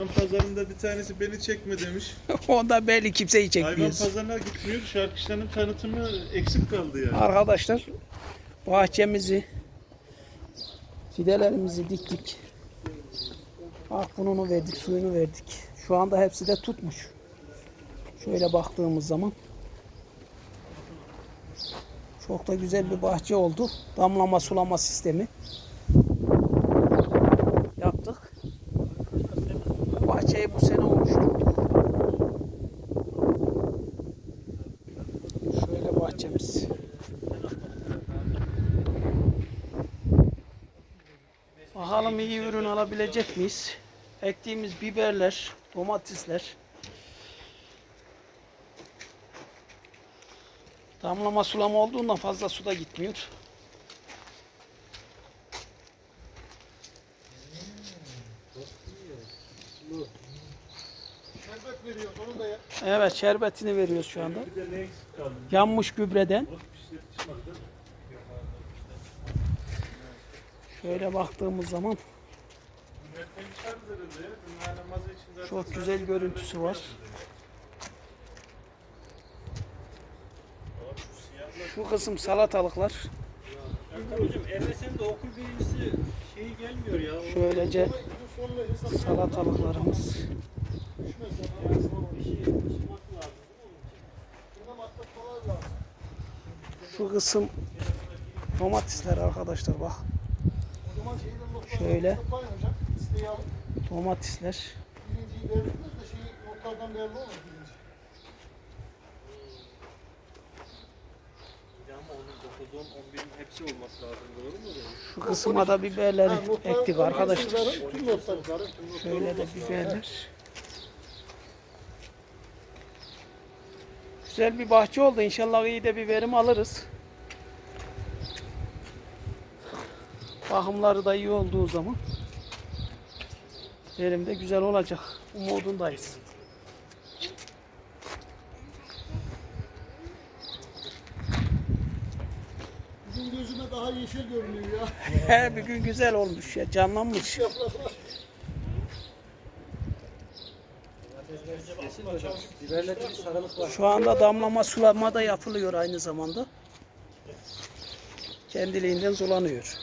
Hayvan pazarında bir tanesi beni çekme demiş. Onda belli kimseyi Hayvan çekmiyoruz. pazarına gitmiyor. Şarkışların tanıtımı eksik kaldı yani. Arkadaşlar bahçemizi fidelerimizi diktik. Ah bununu verdik, suyunu verdik. Şu anda hepsi de tutmuş. Şöyle baktığımız zaman çok da güzel bir bahçe oldu. Damlama sulama sistemi bahçemiz. Bakalım iyi ürün alabilecek miyiz? Ektiğimiz biberler, domatesler. Damlama sulama olduğundan fazla suda gitmiyor. Şerbet veriyor onu da. Evet şerbetini veriyoruz şu anda. Yanmış gübreden. Şöyle baktığımız zaman çok güzel görüntüsü var. Şu kısım salatalıklar. Hocam MSN'de okul birincisi şeyi gelmiyor ya. O Şöylece salatalıklarımız. Lazım. Şu kısım domatesler arkadaşlar bak. Şöyle domatesler. Ya ama onun 9, 10, 11'in hepsi olması lazım. Doğru mu? Şu kısma da biberleri ektik arkadaşlar. Şöyle de biberler. Güzel bir bahçe oldu. İnşallah iyi de bir verim alırız. Bakımları da iyi olduğu zaman verim de güzel olacak. Umudundayız. Bugün gözüme daha yeşil görünüyor ya. Her bir gün güzel olmuş ya canlanmış. Biberlerde bir sarılık var. Şu anda damlama sulama da yapılıyor aynı zamanda. Kendiliğinden sulanıyor.